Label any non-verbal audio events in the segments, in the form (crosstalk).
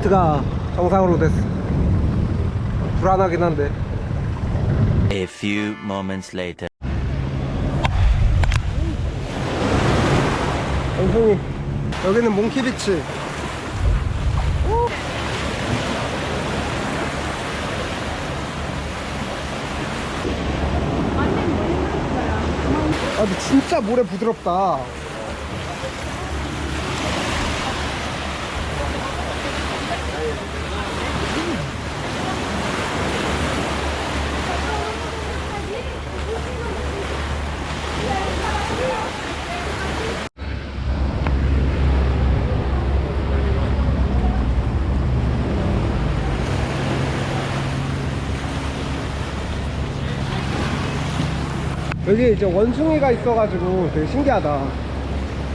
보트가 정상으로 됐어 불안하긴 한데. A few moments later. 원숭이 여기는 몽키비치. 아 근데 진짜 모래 부드럽다 여기 이제 원숭이가 있어가지고 되게 신기하다.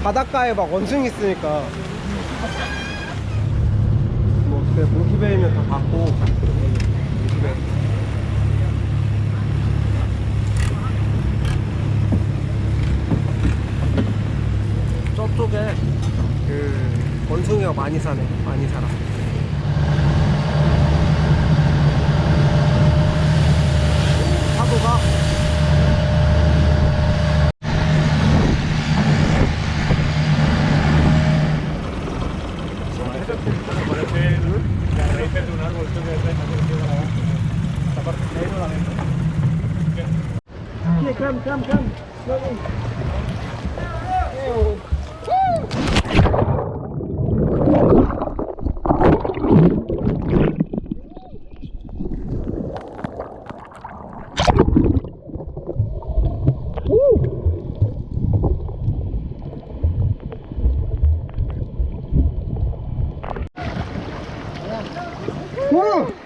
바닷가에 막 원숭이 있으니까. 뭐 어떻게 몽키베이면 다 봤고. 저쪽에 그 원숭이가 많이 사네. 많이 살아 파도가 와! 죽인다.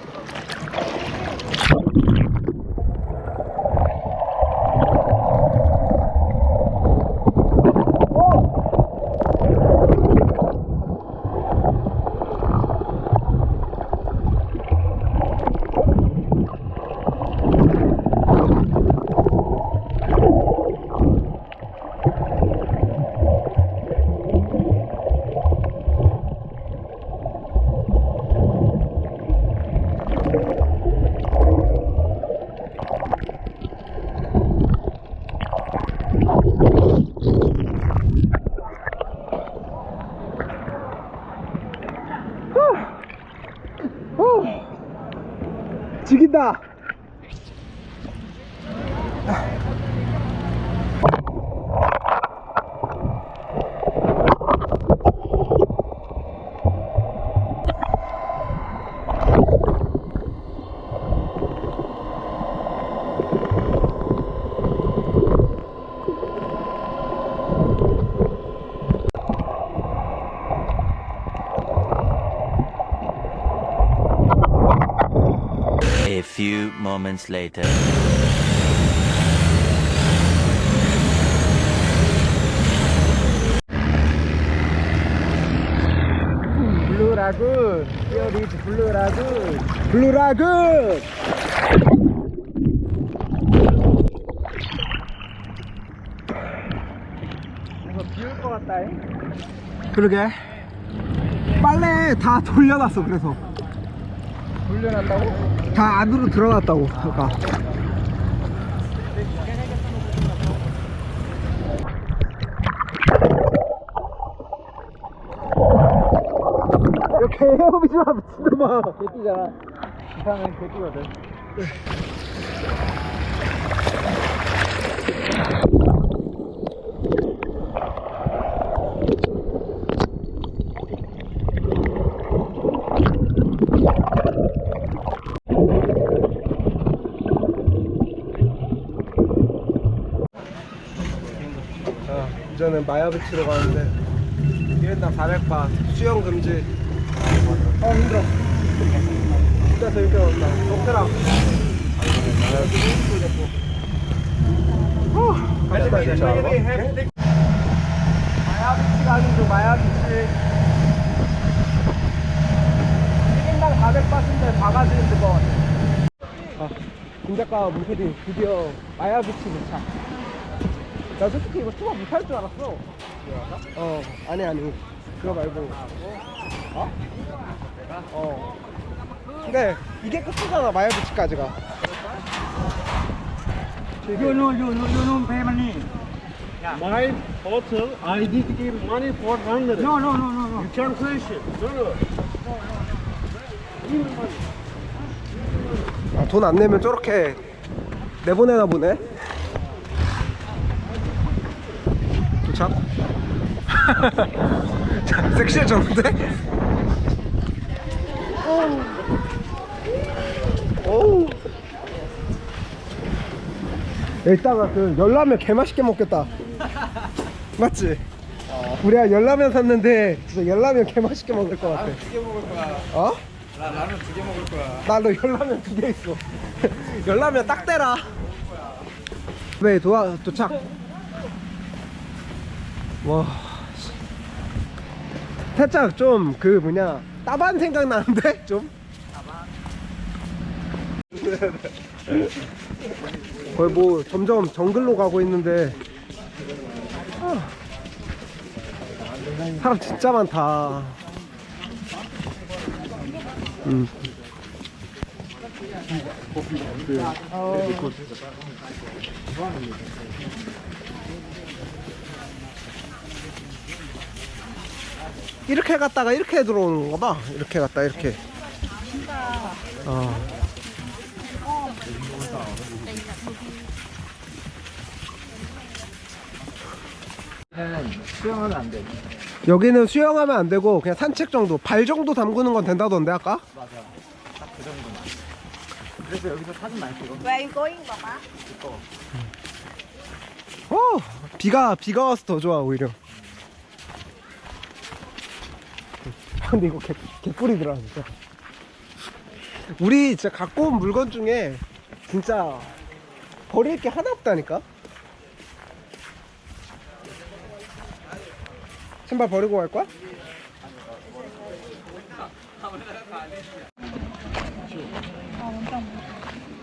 off. Moments later. 블루 라군. Here is 블루 라군. 블루 라군. 이거 비올 것 같다. 그러게. 빨래 다 돌려놨어. 그래서. 돌려놨다고? 다 안으로 들어갔다고. 그러니까. 이렇게 헤엄이잖아 미친놈아 개띠잖아 이상한 개띠거든 (laughs) 자 이제는 마야비치로 가는데 1인당 400바 수영 금지. 어 힘들어. 진짜 재밌게 같이 가자. 마야비치 가는 중 마야비치. 1인당 400바트인데 바가지는 같아. 아, 김작가 문PD 드디어 마야비치 도착 나 솔직히 이거 초밥 못할 줄 알았어 어 아니 아니 그거 말고 어? 어 근데 이게 끝이잖아 마야 부치까지가 You know, you know, you know pay money. My hotel, I did give money for hundred. No, no, no, no, no. You can question. No, no. 아, 돈 안 내면 저렇게 내보내나 보네 자, 섹시해졌는데? 일단은 그 열라면 개맛있게 먹겠다 맞지? 우리가 열라면 샀는데 진짜 열라면 개맛있게 먹을 것 같아 두 개 먹을 거야. 어? 나 라면 두 개 먹을 거야. 나도 열라면 두 개 있어. (laughs) 열라면 딱 대라. 왜 도와 도착. 와. 씨. 살짝 좀 그 뭐냐 따반 생각 나는데 (laughs) 좀. 거의 뭐 점점 정글로 가고 있는데 아. 사람 진짜 많다. 음. 이렇게 갔다가 이렇게 들어오는 건가 봐. 이렇게 갔다 이렇게. 어. 수영하면 안 돼. 여기는 수영하면 안 되고 그냥 산책 정도, 발 정도 담그는 건 된다던데 아까? 그래서 여기서 사진 많이 찍어. Where you going? 어, 비가 비가 와서 더 좋아 오히려. 아, 근데 이거 개 개뿔이더라 진짜. 우리 진짜 갖고 온 물건 중에 진짜 버릴 게 하나 없다니까. 신발 버리고 갈 거야? 뭐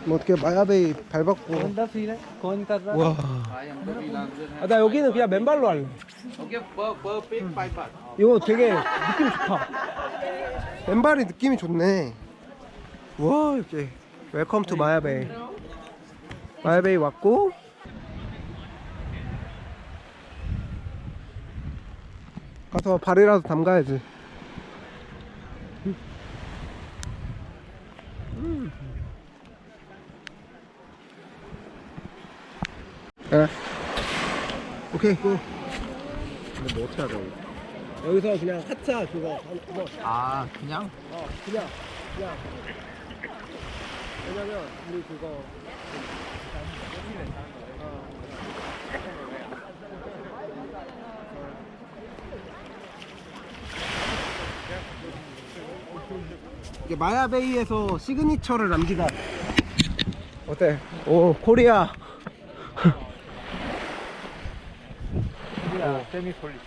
어떻게 마야베이 밟았고 बंदा फील है कौन कर रहा 와. है हमको भी लाभ 아, 나 여기는 그냥 맨발로 할래. ओके पर pick bye pass 이거 되게 느낌 좋다. 맨발이 느낌이 좋네. 와, 이렇게. 웰컴 투 마야베이. 마야베이 왔고. 가서 발이라도 담가야지. 에. 오케이, 고. 근데 뭐 어떻게 하자고? 여기서 그냥 하차 그거 그거 아 그냥? 어 그냥 그냥 왜냐면 우리 그거 이게 마야베이에서 시그니처를 남기다 어때? 오 코리아 야 세미 폴리스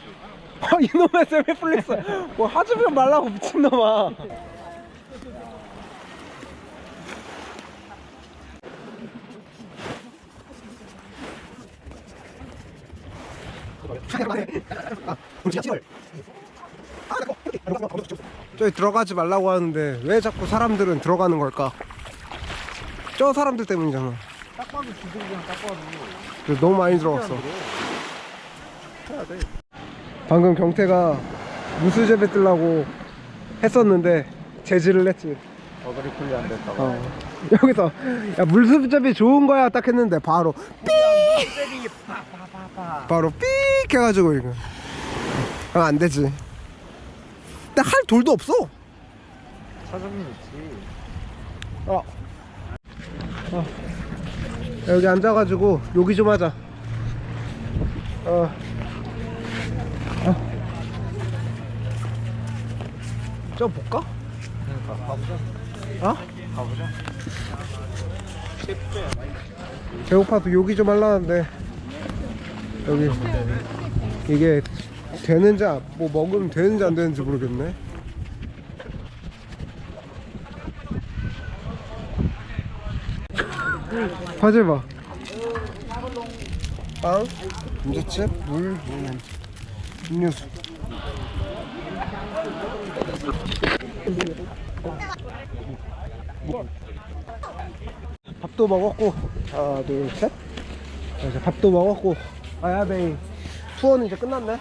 아, 이놈의 세미플렉스 뭐 하주면 말라고 미친놈아. 저기 들어가지 말라고 하는데 왜 자꾸 사람들은 들어가는 걸까? 저 사람들 때문이잖아. 딱 봐도 주둥이랑 딱 봐도 너무 많이 들어갔어 방금 경태가 무수제배 뜨려고 했었는데 제지를 했지 어그리 풀리 안 됐다고 어. (laughs) 여기서 야 물수제비 좋은 거야 딱 했는데 바로 삑 바로 삑 해가지고 이거 아, 안 되지 근데 할 돌도 없어 차장님 있지 어. 어. 여기 앉아가지고 요기 좀 하자. 어. 어. 저 볼까? 그러니까 가보자 어? 가보자 배고파도 요기 좀 하려는데 여기 이게 되는지 안- 뭐 먹으면 되는지 안 되는지 모르겠네. 화질 봐. 빵, 감자칩, 물, 음, 음료수. 밥도 먹었고 하나 둘셋. 이제 밥도 먹었고 아야베이 투어는 이제 끝났네.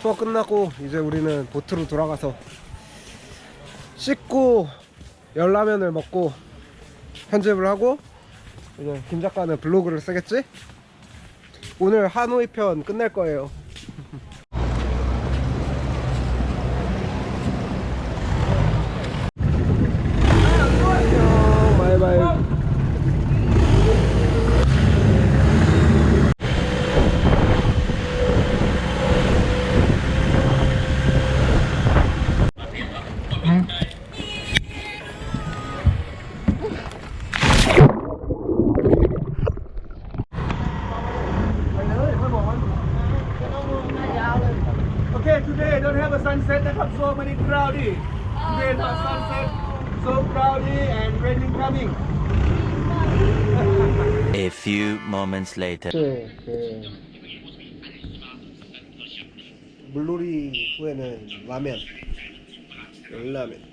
투어 끝났고 이제 우리는 보트로 돌아가서 씻고 열라면을 먹고 편집을 하고 이제 김 작가는 블로그를 쓰겠지? 오늘 하노이 편 끝낼 거예요 (laughs) Okay, today don't have a sunset นะครับ so many cloudy. Today no sunset, so cloudy and raining coming. A few moments later. 그, 그 물놀이 후에는 라면 열라면